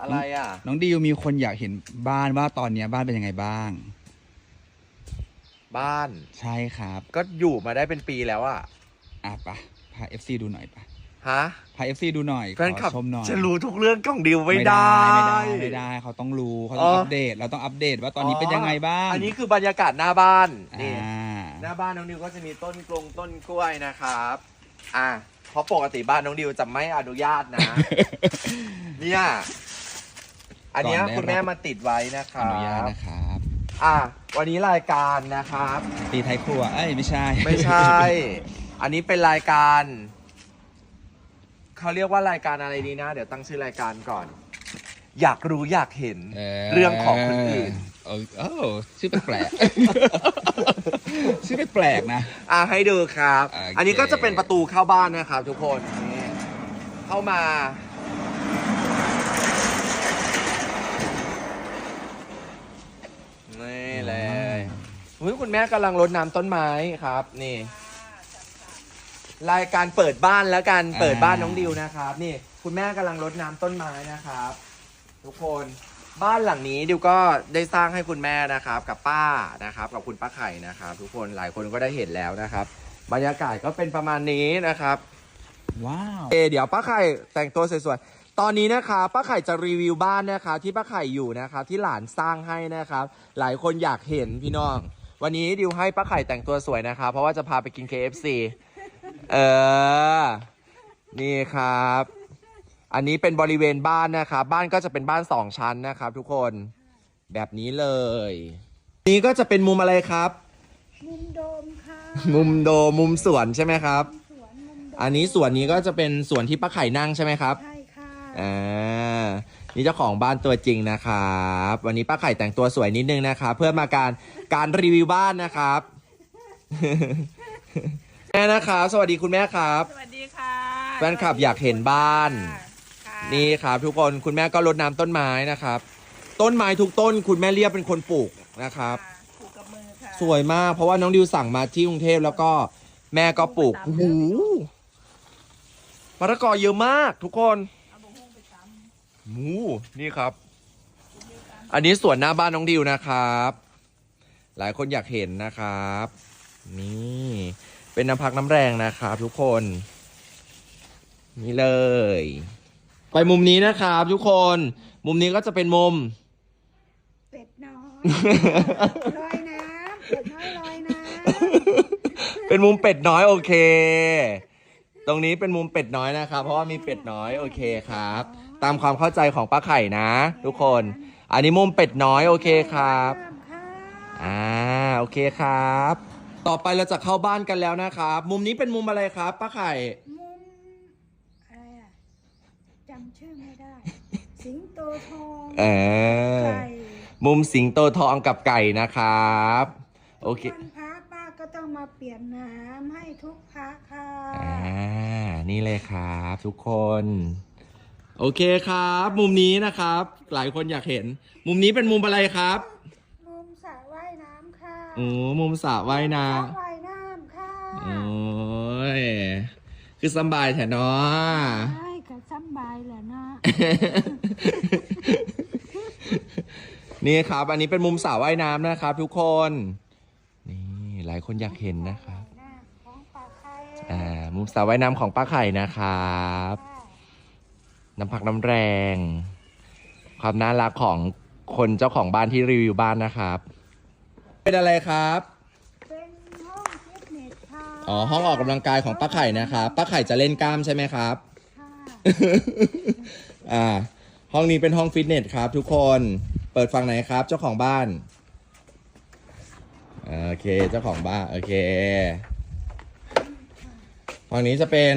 อะไรอะ น้องดิวมีคนอยากเห็นบ้านว่าตอนเนี้ยบ้านเป็นยังไงบ้าง บ้าน ใช่ครับก็อยู่มาได้เป็นปีแล้วอะ อะปะพาเอฟซีดูหน่อยปะฮะ พาเอฟซีดูหน่อยแฟนคลับขอชมหน่อยจะรู้ทุกเรื่องของดิวไม่ได้ ไม่ได้ไม่ได้เขาต้องรู้เขาต้องอ๋ออั อัปเดตเราต้องอัปเดตว่าตอนนี้เป็นยังไงบ้างอันนี้คือบรรยากาศหน้าบ้านนี่ อ่า หน้าบ้านน้องดิวก็จะมีต้นกลงต้นกล้วยนะครับ อะเพราะปกติบ้านน้องดิวจะไม่อนุญาตนะ เนี่ย อันเนี้ยก่อนได้คุณแม่รับมาติดไว้นะคอรับนุญาตนะครับอะวันนี้รายการนะครับ ตีไทยครัวเอ้ยไม่ใช่ ไม่ใช่ อันนี้เป็นรายการ เขาเรียกว่ารายการอะไรดีนะ เดี๋ยวตั้งชื่อรายการก่อน อยากรู้อยากเห็นเรื่องของคนอื่น เออเออชื่อแปลกๆ ชื่อแปลกๆนะ อะให้ดูครับ โอเค อันนี้ก็จะเป็นประตูเข้าบ้านนะครับทุกคนนี่เข้ามา นี่เลย อุ๊ยคุณแม่กำลังรดน้ำต้นไม้ครับ นี่ รายการเปิดบ้านแล้วกันเปิดบ้านน้องดิวนะครับ นี่ คุณแม่กำลังรดน้ำต้นไม้นะครับ ทุกคนบ้านหลังนี้ดิวก็ได้สร้างให้คุณแม่นะครับ กับป้านะครับกับคุณป้าไข่นะครับ ทุกคนหลายคนก็ได้เห็นแล้วนะครับ บรรยากาศก็เป็นประมาณนี้นะครับว้าวเอเดี๋ยวป้าไข่แต่งตัวสวยๆ ตอนนี้นะคะป้าไข่จะรีวิวบ้านนะคะ ที่ป้าไข่อยู่นะคะที่หลานสร้างให้นะครับ หลายคนอยากเห็นพี่น้อง วันนี้ดิวให้ป้าไข่แต่งตัวสวยนะคะ เพราะว่าจะพาไปกิน KFC เออ นี่ครับ อันนี้เป็นบริเวณบ้านนะครับบ้านก็จะเป็นบ้านสองชั้นนะครับ ทุกคน แบบนี้เลย นี้ก็จะเป็นมุมอะไรครับ มุมโดมค่ะมุมโดมมุมสวนใช่ไหมครับ สวนมุมโดมอันนี้ส่วนนี้ก็จะเป็นส่วนที่ป้าไข่นั่งใช่ไหมครับ ใช่ค่ะ อ่า นี่เจ้าของบ้านตัวจริงนะครับวันนี้ป้าไข่แต่งตัวสวยนิดนึงนะครับเพื่อมาการการรีวิวบ้านนะครับแม่นะครับสวัสดีคุณแม่ครับสวัสดีค่ะแฟนคลับอยากเห็นบ้านค่ะนี่ครับทุกคนคุณแม่ก็รดน้ำต้นไม้นะครับ ต้นไม้ทุกต้น คุณแม่เรียบเป็นคนปลูกนะครับค่ะถูกกับมือค่ะสวยมากเพราะว่าน้องดิวสั่งมาที่กรุงเทพแล้วก็แม่ก็ปลูกโอ้โหมะละกอเยอะมากทุกคน หมูนี่ครับ อันนี้สวนหน้าบ้านน้องดิวนะครับ หลายคนอยากเห็นนะครับ นี่เป็นน้ำพักน้ำแรงนะครับ ทุกคน นี่เลย ไปมุมนี้นะครับ ทุกคน มุมนี้ก็จะเป็นมุม เป็ดน้อยลอยน้ำเป็ดน้อยลอยน้เป็นมุมเป็ดน้อยโอเค ตรงนี้เป็นมุมเป็ดน้อยนะครับ เพราะว่ามีเป็ดน้อยโอเคครับ ตามความเข้าใจของป้าไข่นะ ทุกคน อันนี้มุมเป็ดน้อยโอเคำครับน้ำค่ะอ่าโอเคครับ ต่อไปเราจะเข้าบ้านกันแล้วนะครับ มุมนี้เป็นมุมอะไรครับป้าไข่ มุมอะไรอะจำชื่อไม่ได้ สิงโตทองเออ ไก่มุมสิงโตทองกับไก่นะครับ โอเค วันพระป้าก็ต้องมาเปลี่ยนน้ำให้ทุกพระค่ะ อ่า นี่เลยครับ ทุกคน โอเคครับ มุมนี้นะครับ หลายคนอยากเห็น มุมนี้เป็นมุมอะไรครับมุมสระว่ายน้ำค่ะโอ้มุมสระว่ายน้สระว่ายน้ำค่ะำโอ้ยคือสำบายแถเนาะ ใช่ก็สำบายแหละเนาะนี่ครับ อันนี้เป็นมุมสระว่ายน้ำนะครับ ทุกคน นี่หลายคนอยากเห็นนะครับของปลาไข่อ่ามุมสระว่ายน้ำของป้าไข่นะครับ น้ำพักน้ำแรง ความน่ารักของคนเจ้าของบ้านที่รีวิวบ้านนะครับ เป็นอะไรครับ เป็นห้องฟิตเนสค่ะอ๋อ ห้องออกกำลังกายของป้าไข่นะครับป้าไข่จะเล่นกล้ามใช่ไหมครับ ค่ะอ่า ห้องนี้เป็นห้องฟิตเนสครับ ทุกคนเปิดฝั่งไหนครับ เจ้าของบ้านโอเคเจ้าของบ้านโอเคฝั่งนี้จะเป็น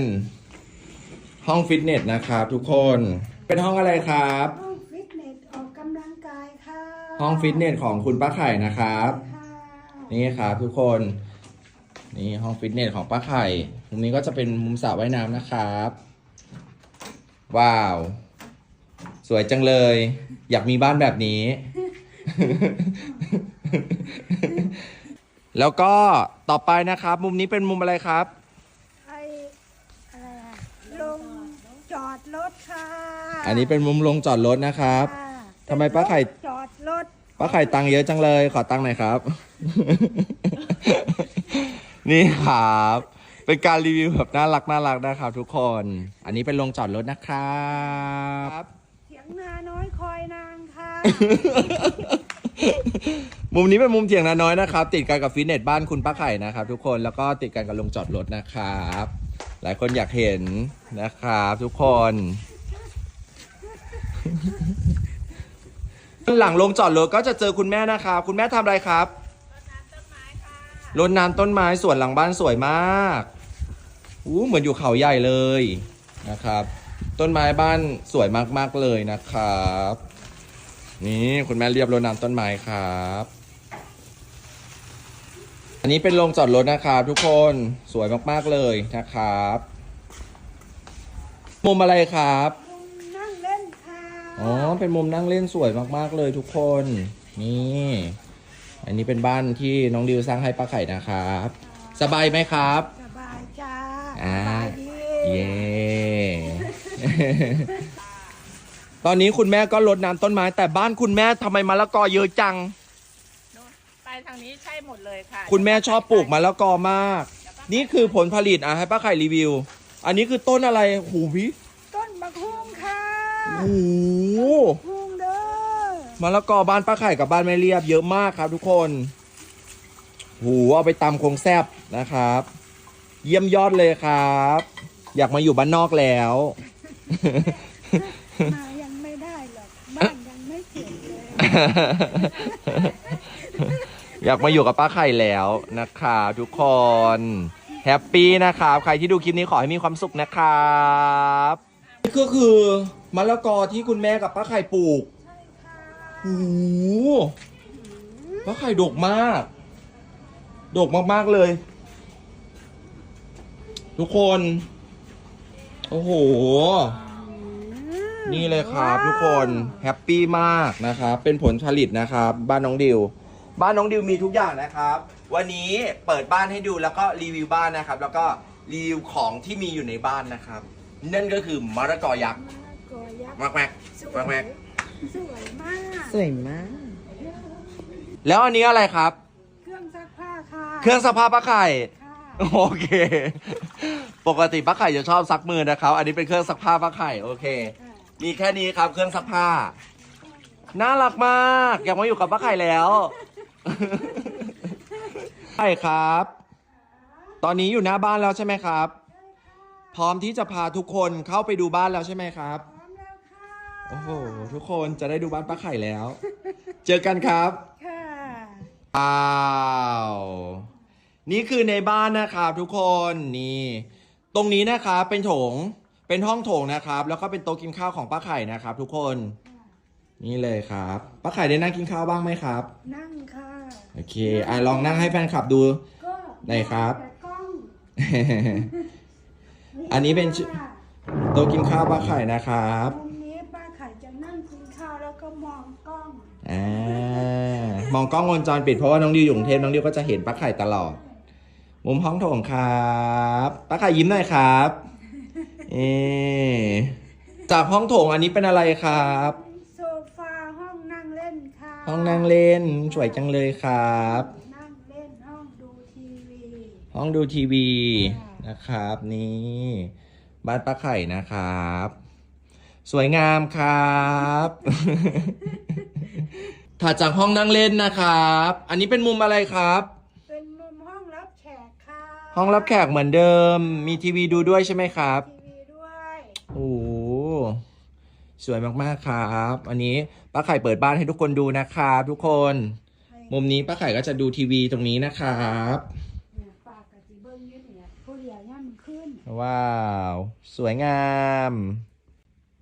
ห้องฟิตเนสนะครับทุกคน เป็นห้องอะไรครับ ห้องฟิตเนสออกกำลังกายค่ะห้องฟิตเนสของคุณป้าไข่นะครับ ค่ะนี่ครับทุกคน นี่ห้องฟิตเนสของป้าไข่มุมนี้ก็จะเป็นมุมสระว่ายน้ำนะครับ ว้าว สวยจังเลย อยากมีบ้านแบบนี้ แล้วก็ต่อไปนะครับ มุมนี้เป็นมุมอะไรครับ ไออะไรอะลง จอดรถค่ะอันนี้เป็นมุมลงจอดรถนะครับค่ะทำไมป้าไข่จอดรถป้าไข่ตังค์เยอะจังเลย ขอตังค์หน่อยครับ นี่ครับ เป็นการรีวิวแบบน่ารักน่ารักนะครับทุกคน อันนี้เป็นโรงจอดรถนะครับ เถียงนาน้อยคอยนางค่ะมุมนี้เป็นมุมเถียงนาน้อยนะครับ ติดกันกับฟิตเนสบ้านคุณป้าไข่นะครับ ทุกคนแล้วก็ติดกันกับโรงจอดรถนะครับ หลายคนอยากเห็นนะครับทุกคนหลังลงจอดรถก็จะเจอคุณแม่นะครับคุณแม่ทำอะไรครับรดน้ำต้นไม้สวนหลังบ้านสวยมากอู้เหมือนอยู่เขาใหญ่เลยนะครับ ต้นไม้บ้านสวยมากๆเลยนะครับ นี่คุณแม่เรียบรดน้ำต้นไม้ครับ อันนี้เป็นโรงจอดรถนะครับทุกคนสวยมากๆเลยนะครับมุมอะไรครับมุมนั่งเล่นค่ะอ๋อเป็นมุมนั่งเล่นสวยมากๆเลยทุกคนนี่ อันนี้เป็นบ้านที่น้องดิวสร้างให้ป้าไข่นะครับ สบายไหมครับ สบายจ้าอ่าสบายดีเย้ตอนนี้คุณแม่ก็รดน้ำต้นไม้ แต่บ้านคุณแม่ทำไมมะละกอเยอะจังไป ทางนี้ใช่หมดเลยค่ะคุณแม่ชอบปลูกมะละกอมาก นี่คือผลผลิตอะให้ป้าไข่รีวิว อันนี้คือต้นอะไรหูพี่ต้นมะฮุงค่ะโอ้โหฮุงเด้อมะละกอบ้านป้าไข่กับบ้านแม่เรียบเยอะมากครับทุกคนหูเอาไปตำคงแซบนะครับ เยี่ยมยอดเลยครับ อยากมาอยู่บ้านนอกแล้วมายังไม่ได้หรอกบ้านยังไม่เสร็จเลย อยากมาอยู่กับป้าไข่แล้วนะครับทุกคนแฮปปี้นะครับใครที่ดูคลิปนี้ขอให้มีความสุขนะครับนี่ก็คือมะละกอที่คุณแม่กับป้าไข่ปลูกโอ้โหป้าไข่ดกมาก ดกมากๆเลย ทุกคน โอ้โห นี่เลยครับ ทุกคนแฮปปี้มากนะครับเป็นผลผลิตนะครับ บ้านน้องดิว บ้านน้องดิวมีทุกอย่างนะครับ วันนี้เปิดบ้านให้ดูแล้วก็รีวิวบ้านนะครับ แล้วก็รีวิวของที่มีอยู่ในบ้านนะครับ นั่นก็คือมะละกอยักษ์มะละกอยักษ์มากแมกสวมากแมยกสวยมาก สวยมาก แล้วอันนี้อะไรครับ เครื่องซักผ้าค่ะเครื่องซักผ้าป้าไข่ ค่ะโอเค ปกติป้าไข่จะชอบซักมือนะครับ อันนี้เป็นเครื่องซักผ้าป้าไข่ โอเค ค่ะมีแค่นี้ครับเครื่องซักผ้า น่ารักมาก อยากมาอยู่กับป้าไข่แล้ว ใช่ครับ ตอนนี้อยู่หน้าบ้านแล้วใช่ไหมครับ พร้อมที่จะพาทุกคนเข้าไปดูบ้านแล้วใช่ไหมครับ พร้อมแล้วค่ะ โอ้โห ทุกคนจะได้ดูบ้านป้าไข่แล้ว เจอกันครับค่ะว้าวนี่คือในบ้านนะครับทุกคนนี่ ตรงนี้นะครับเป็นโถงเป็นห้องโถงนะครับ แล้วก็เป็นโต๊ะกินข้าวของป้าไข่นะครับ ทุกคน นี่เลยครับป้าไข่ได้นั่งกินข้าวบ้างไหมครับ นั่งค่ะ โอเคอะลองนั่งให้แฟนคลับดู ก็ไหนครับ แต่กล้องอันนี้เป็นชื่อ ค่ะโต๊ะกินข้าวป้าไข่นะครับมุมนี้ป้าไข่จะนั่งกินข้าวแล้วก็มองกล้อง อ่ามองกล้องวงจรปิดเพราะว่าน้องดิวอยู่กรุงเทพน้องดิวก็จะเห็นป้าไข่ตลอด มุมห้องโถงครับป้าไข่ยิ้มหน่อยครับเอจากห้องโถงอันนี้เป็นอะไรครับ โซฟาห้องนั่งเล่นค่ะ ห้องนั่งเล่นสวยจังเลยครับ นั่งเล่นห้องดูทีวีห้องดูทีวีค่ะนะครับนี่บ้านป้าไข่นะครับ สวยงามครับ ถัดจากห้องนั่งเล่นนะครับ อันนี้เป็นมุมอะไรครับ เป็นมุมห้องรับแขกค่ะห้องรับแขกเหมือนเดิม มีทีวีดูด้วยใช่ไหมครับ ทีวีด้วยโอ้โห สวยมากๆครับอันนี้ป้าไข่เปิดบ้านให้ทุกคนดูนะครับทุกคน มุมนี้ป้าไข่ก็จะดูทีวีตรงนี้นะครับเนี่ยปากกับจีเบิ้งอยืดเนี่ยผู้เดียวเนี่ยมันขึ้น ว้าว สวยงาม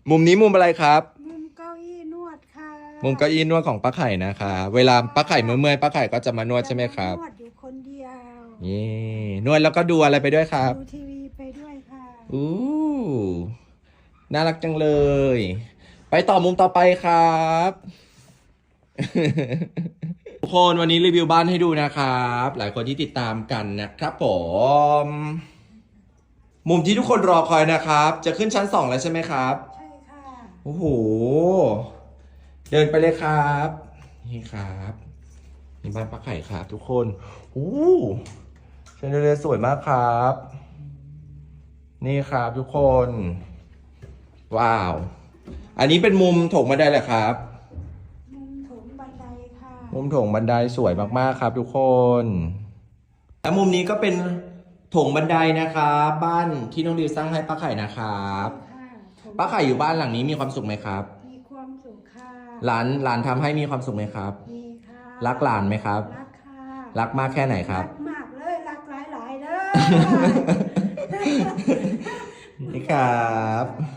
มุมนี้มุมอะไรครับ มุมเก้าอี้นวดค่ะมุมเก้าอี้นวดของป้าไข่นะคะเวลาป้าไข่เมื่อยๆป้าไข่ก็จะมานวดใช่ไหมครับนวดอยู่คนเดียวนี่นวดแล้วก็ดูอะไรไปด้วยครับ ดูทีวีไปด้วยค่ะอู้ น่ารักจังเลย ไปต่อมุมต่อไปครับ ทุกคนวันนี้รีวิวบ้านให้ดูนะครับ หลายคนที่ติดตามกันนะครับผม มุมที่ทุกคนรอคอยนะครับ จะขึ้นชั้นสองแล้วใช่ไหมครับ ใช่ค่ะ โอ้โห เดินไปเลยครับ นี่ครับนี่บ้านป้าไข่ครับทุกคนโอ้เชนเดอเรสวยมากครับ นี่ครับทุกคน ว้าว อันนี้เป็นมุมโถงบันไดเหรอครับ มุมโถงบันไดค่ะ มุมโถงบันไดสวยมากๆครับ ทุกคน และมุมนี้ก็เป็นโถงบันไดนะครับบ้านที่น้องดิวสร้างให้ป้าไข่นะครับค่ะโถงป้าไข่อยู่บ้านหลังนี้มีความสุขไหมครับ มีความสุขค่ะหลานหลานทำให้มีความสุขไหมครับ มีค่ะรักหลานไหมครับ รักค่ะรักมากแค่ไหนครับรักมากเลย รักหลายหลายๆเลย นี่ครับอืมไหว้พระ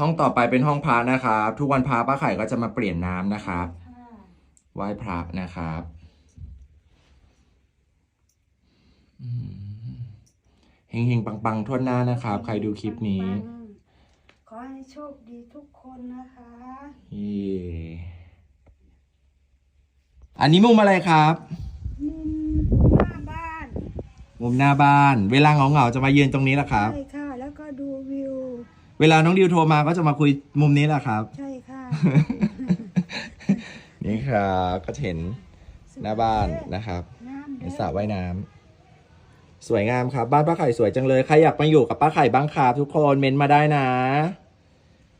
ห้องต่อไปเป็นห้องพระนะครับ ทุกวันพระป้าไข่ก็จะมาเปลี่ยนน้ำนะครับค่ะไหว้พระนะครับอืมเฮงๆ ปังๆ ทั่วหน้านะครับ ใครดูคลิปนี้ ขอให้โชคดีทุกคนนะคะเย่อันนี้มุมอะไรครับ มุมหน้าบ้าน มุมหน้าบ้าน เวลาเหงาๆจะมายืนตรงนี้แหละครับ ใช่ค่ะ แล้วก็ดูวิว เวลาน้องดิวโทรมาก็จะมาคุยมุมนี้แหละครับ ใช่ค่ะ นี่ครับก็จะเห็นหน้าบ้านนะครับน้ำเป็เด้นอสระว่ายน้ำสวยงามครับ บ้านป้าไข่สวยจังเลยใครอยากมาอยู่กับป้าไข่บ้างครับทุกคนเมนต์มาได้นะ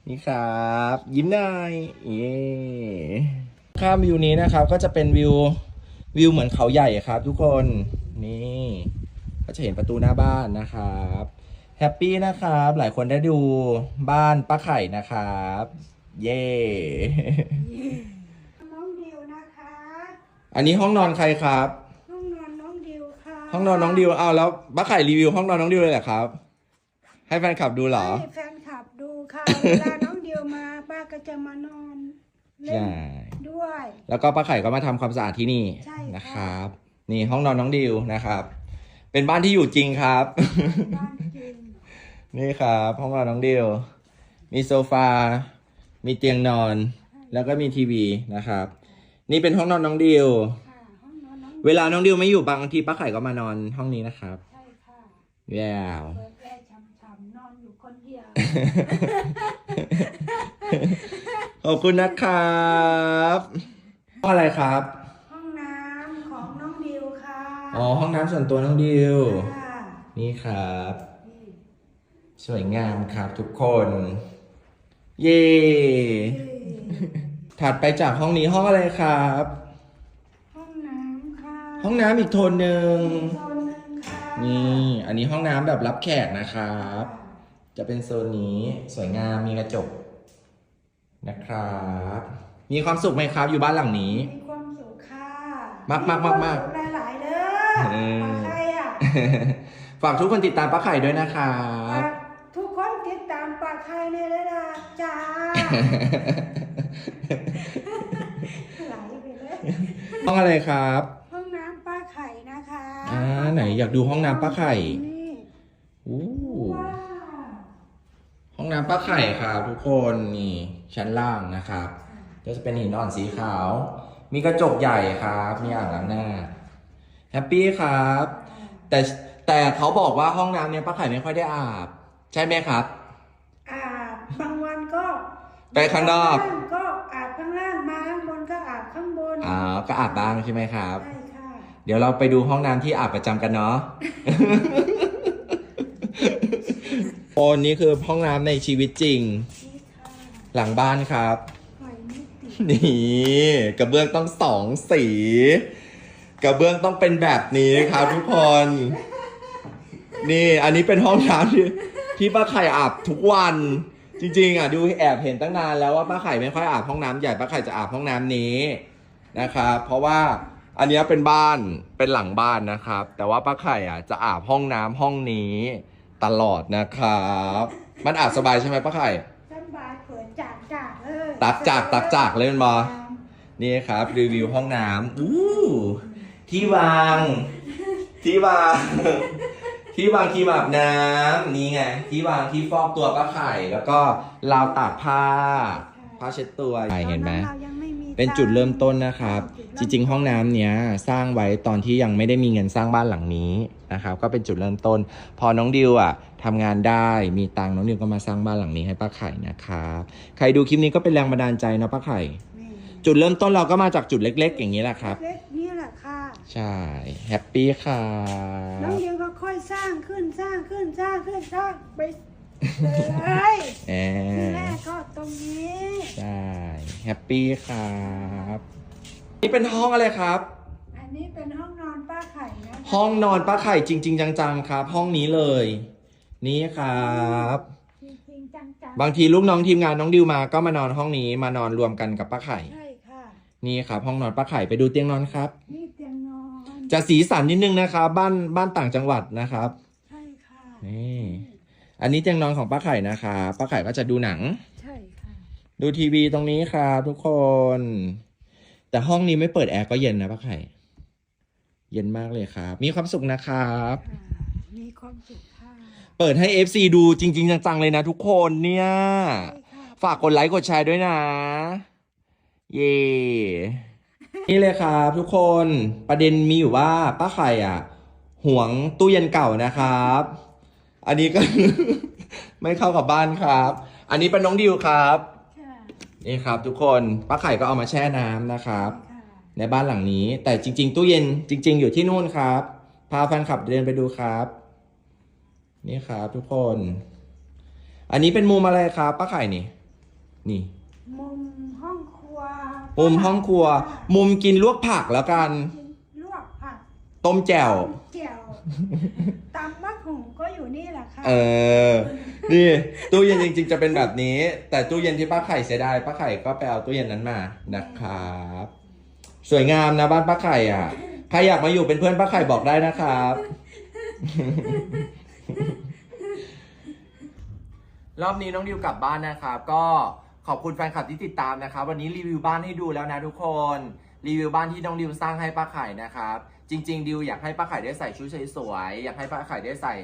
นี่ครับ ยิ้มหน่อยเย้ข้ามวิวนี้นะครับ ก็จะเป็นวิววิวเหมือนเขาใหญ่ครับ ทุกคนนี่ก็จะเห็นประตูหน้าบ้านนะครับ แฮปปี้นะครับ หลายคนได้ดูบ้านป้าไข่นะครับ เย้น้องดิวนะคะ อันนี้ห้องนอนใครครับ ห้องนอนน้องดิวค่ะห้องนอนน้องดิวเอาแล้วป้าไข่รีวิวห้องนอนน้องดิวเลยเหรอครับ ให้แฟนคลับดูเหรอ ให้แฟนคลับดูค่ะ เวลาน้องดิวมาป้าก็จะมานอนเล่นใช่ ด้วย แล้วก็ป้าไข่ก็มาทำความสะอาดที่นี่ใช่ค่ะ นะครับ นี่ห้องนอนน้องดิวนะครับ เป็นบ้านที่อยู่จริงครับ บ้านจริง นี่ครับห้องนอนน้องดิวมีโซฟา มีเตียงนอน แล้วก็มีทีวีนะครับ นี่เป็นห้องนอนน้องดิวค่ะห้องนอนน้องเวลาน้องดิวไม่อยู่บางทีป้าไข่ก็มานอนห้องนี้นะครับใช่ค่ะว้าวเปิดแอร์ช่ำๆนอนอยู่คนเดียว ขอบคุณนะครับห้องอะไรครับ ห้องน้ำของน้องดิวค่ะอ๋อห้องน้ำส่วนตัวน้องดิว ค่ะ นี่ครับนี่ สวยงามครับทุกคน เย่ถัดไปจากห้องนี้ห้องอะไรครับ ห้องน้ำค่ะห้องน้ำอีกโทนหนึ่งโซนหนึ่งค่ะนี่ อันนี้ห้องน้ำแบบรับแขกนะครับ จะเป็นโซนนี้สวยงามมีกระจกนะครับ มีความสุขไหมครับ อยู่บ้านหลังนี้ มีความสุขค่ะมากมากมากมากควสุขหลายๆเด้อเออปลาไข่อะ ฝากทุกคนติดตามป้าไข่ด้วยนะครัฝาบกทุกคนติดตามปลาไข่ในระดับจ้าไหลไปเลยห้องอะไรครับ ห้องน้ำป้าไข่นะคะอ่าไหนอยากดูห้องน้ำป้าไข่นี่อู้ว้าวห้องน้ำป้าไข่ครับทุกคนนี่ชั้นล่างนะครับก็จะเป็นหินอ่อนสีขาว มีกระจกใหญ่ครับ มีอ่างล้างหน้าแฮปปี้ครับ แต่แต่เขาบอกว่าห้องน้ำเนี่ยป้าไข่ไม่ค่อยได้อาบ ใช่ไหมครับ อาบบางวันก็ ไปข้างนอก ก็อาบข้างล่างมาข้างบนก็อาบข้างบนอ่าก็อาบบ้างใช่ไหมครับ ใช่ค่ะ เดี๋ยวเราไปดูห้องน้ำที่อาบประจำกันเนาะโอนนี่คือห้องน้ำในชีวิตจริงนี่ค่ะหลังบ้านครับไฟไม่ติดนี่กระเบื้องต้องสองสี กระเบื้องต้องเป็นแบบนี้ครับทุกคน นี่อันนี้เป็นห้องน้ำที่ที่ป้าไข่อาบทุกวัน จริงๆอะดูแอบเห็นตั้งนานแล้วว่าป้าไข่ไม่ค่อยอาบห้องน้ำใหญ่ป้าไข่จะอาบห้องน้ำนี้นะครับเพราะว่าอันเนี้ยเป็นบ้านเป็นหลังบ้านนะครับ แต่ว่าป้าไข่อะจะอาบห้องน้ำห้องนี้ตลอดนะครับ มันอาบสบายใช่ไหมป้าไข่ สบายเปิดจากจากเลยตักจากตักจากเลยมันบอ นี่ครับ รีวิวห้องน้ำอู้ที่วาง ที่วาง ที่วางครีมอาบน้ำนี่ไง ที่วางที่ฟอกตัวป้าไข่แล้วก็ราวตากผ้า ผ้าเช็ดตัวเห็นไหมตอเรายังไม่มีเป็นจุดเริ่มต้นนะครับ จริง ๆ ห้องน้ำเนี้ยสร้างไว้ตอนที่ยังไม่ได้มีเงินสร้างบ้านหลังนี้นะครับ ก็เป็นจุดเริ่มต้น พอน้องดิวอะทำงานได้มีตังค์น้องดิวก็มาสร้างบ้านหลังนี้ให้ป้าไข่นะครับใครดูคลิปนี้ก็เป็นแรงบันดาลใจนะป้าไข่นี่จุดเริ่มต้นเราก็มาจากจุดเล็ก ๆ อย่างนี้แหละครับ เล็กนี่แหละค่ะ ใช่ แฮปปี้ครัน้องบเดียวก็ค่อยสร้างขึ้นสร้างขึ้นสร้างขึ้นสร้างไปเลยแอทีแรกก็ตรงนี้ใช่แฮปปี้ครับนี่เป็นห้องอะไรครับ อันนี้เป็นห้องนอนป้าไข่นะคะห้องนอนป้าไข่จริง ๆ จังๆครับ ห้องนี้เลย นี่ครับจริงๆจังๆบางทีลูกน้องทีมงานน้องดิวมาก็มานอนห้องนี้มานอนรวมกันกับป้าไข่ใช่ค่ะ นี่ครับ ห้องนอนป้าไข่ไปดูเตียงนอนครับ นี่เตียงนอน จะสีสันนิดนึงนะครับบ้านบ้านต่างจังหวัดนะครับใช่ค่ะ นี่อันนี้เตียงนอนของป้าไข่นะครับป้าไข่ก็จะดูหนัง ใช่ค่ะ ดูทีวีตรงนี้ครับทุกคน แต่ห้องนี้ไม่เปิดแอร์ก็เย็นนะป้าไข่ เย็นมากเลยครับ มีความสุขนะครับค่ะมีความสุขค่ะ เปิดให้ FC ดูจริง ๆ จังๆเลยนะทุกคนเนี่ยใช่ค่ะฝากกดไลค์กดแชร์ด้วยนะ เย่ นี่เลยครับทุกคนประเด็นมีอยู่ว่าป้าไข่อะหวงตู้เย็นเก่านะครับ อันนี้ก็ ไม่เข้ากับบ้านครับ อันนี้เป็นน้องดิวครับค่ะนี่ครับทุกคนป้าไข่ก็เอามาแช่น้ำนะครับค่ะในบ้านหลังนี้ แต่จริง ๆ ตู้เย็นจริง ๆ อยู่ที่นู่นครับ พาแฟนคลับเดินไปดูครับ นี่ครับทุกคน อันนี้เป็นมุมอะไรครับป้าไข่นี่ นี่มุมห้องครัว มุมห้องครัว มุมกินลวกผักแล้วกันกินลวกผักต้มแจ่ว เจียวตำมะหุงก็อยู่นี่แหละค่ะเออ นี่ตู้เย็นจริง ๆ จะเป็นแบบนี้ แต่ตู้เย็นที่ป้าไข่เสียดายป้าไข่ก็ไปเอาตู้เย็นนั้นมานะครับ สวยงามนะบ้านป้าไข่อะ ใครอยากมาอยู่เป็นเพื่อนป้าไข่บอกได้นะครับ รอบนี้น้องดิวกลับบ้านนะครับ ก็ ขอบคุณแฟนคลับที่ติดตามนะครับ วันนี้รีวิวบ้านให้ดูแล้วนะทุกคน รีวิวบ้านที่น้องดิวสร้างให้ป้าไข่นะครับ จริง ๆ ดิวอยากให้ป้าไข่ได้ใส่ชุดสวยๆอยากให้ป้าไข่ได้ใส่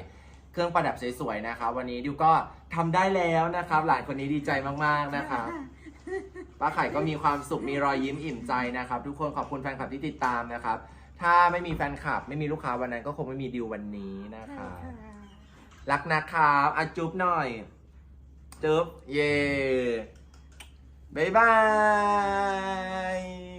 เครื่องประดับสวยๆนะครับ วันนี้ดิวก็ทำได้แล้วนะครับ หลานคนนี้ดีใจมากๆนะครับป้าไข่ก็มีความสุขมีรอยยิ้มอิ่มใจนะครับ ทุกคนขอบคุณแฟนคลับที่ติดตามนะครับ ถ้าไม่มีแฟนคลับ ไม่มีลูกค้าวันนั้นก็คงไม่มีดิววันนี้นะคใช่รับค่ะรักนะครับอะจุ๊บหน่อยจุ๊บเย่ บ๊ายบาย